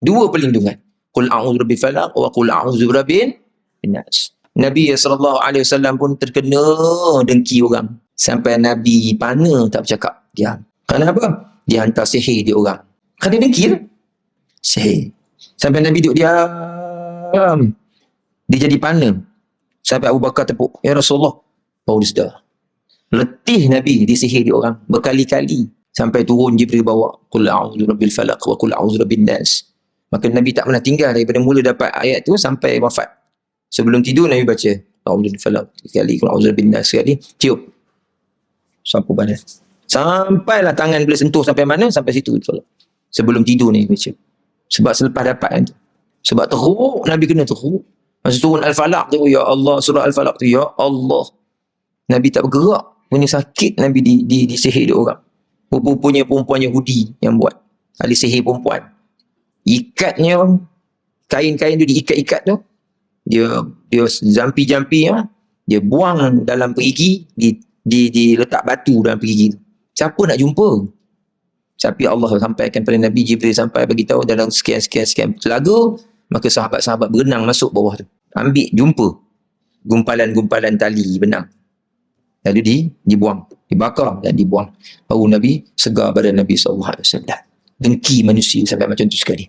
Dua perlindungan. Qul a'udzu birabbil falaq wa qul a'udzu birabbin nas. Nabi sallallahu alaihi wasallam pun terkena dengki orang. Sampai Nabi pana tak bercakap. Diam. Kenapa? Dia hantar sihir dia orang. Kan dia dengki. Sihir. Sampai Nabi duduk diam. Dia jadi pana. Sampai Abu Bakar tepuk. Ya Rasulullah. Baru dia sedar. Letih Nabi disihir dia orang. Berkali-kali. Sampai turun Jibril bawa. Qul a'udhu rabbil falaq wa qul a'udhu rabbin nas. Maka Nabi tak pernah tinggal daripada mula dapat ayat tu sampai wafat. Sebelum tidur Nabi baca. A'udhu rabbil falaq. Sekali. A'udhu rabbin nas. Sekali. Tiup. Sapu badan. Sampailah tangan boleh sentuh sampai mana? Sampai situ. Sebelum tidur Nabi baca. Sebab selepas dapat kan tu. Sebab teruk. Nabi kena teruk. Masa turun Al-Falaq tu, Ya Allah, surah Al-Falaq tu, Ya Allah. Nabi tak bergerak. Punya sakit Nabi di, di, di sihir dia orang. Punya perempuan Yahudi yang buat. Ahli sihir perempuan. Ikatnya, kain-kain tu diikat-ikat tu, dia dia jampi-jampi ya, dia buang dalam perigi, di, di, di letak batu dalam perigi tu. Siapa nak jumpa? Tapi Allah sampaikan pada Nabi Jibril sampai bagi tahu dalam sekian-sekian-sekian telaga, maka sahabat-sahabat berenang masuk bawah tu. Ambil, jumpa. Gumpalan-gumpalan tali benang. Lalu di, dibuang. Dibakar dan dibuang. Baru Nabi segar badan Nabi SAW. Dengki manusia sampai macam tu sekali.